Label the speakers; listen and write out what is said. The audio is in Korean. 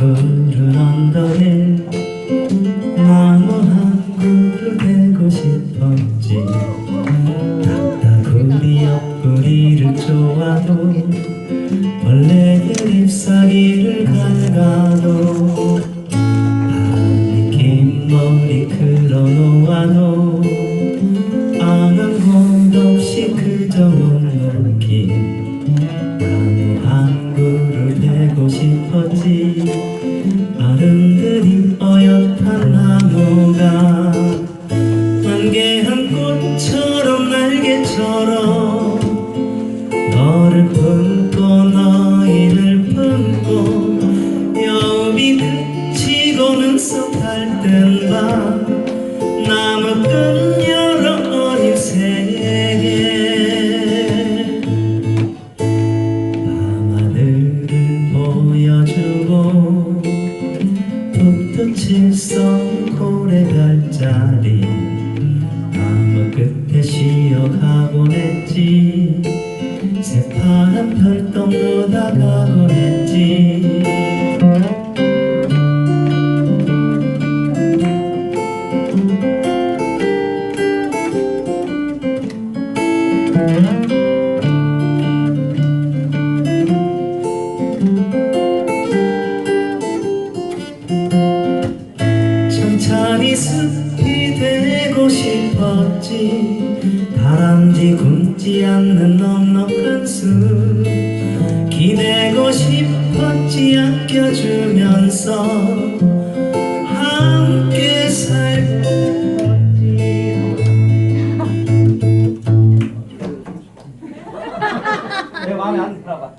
Speaker 1: 푸른 언덕에 너를 품고 너희를 품고 여움이 그치고는 썩할 땐 밤 나무꾼 여러 어린 세계 밤하늘을 보여주고 풋풋칠성 고래별자리 했지. 새파란 별똥도 다가곤 했지. 천천히 숲이 되고 싶었지 보이지 않는 넉넉한 숨 기대고 싶었지 아껴주면서 함께 살 거지 내 마음에 안 들어봐.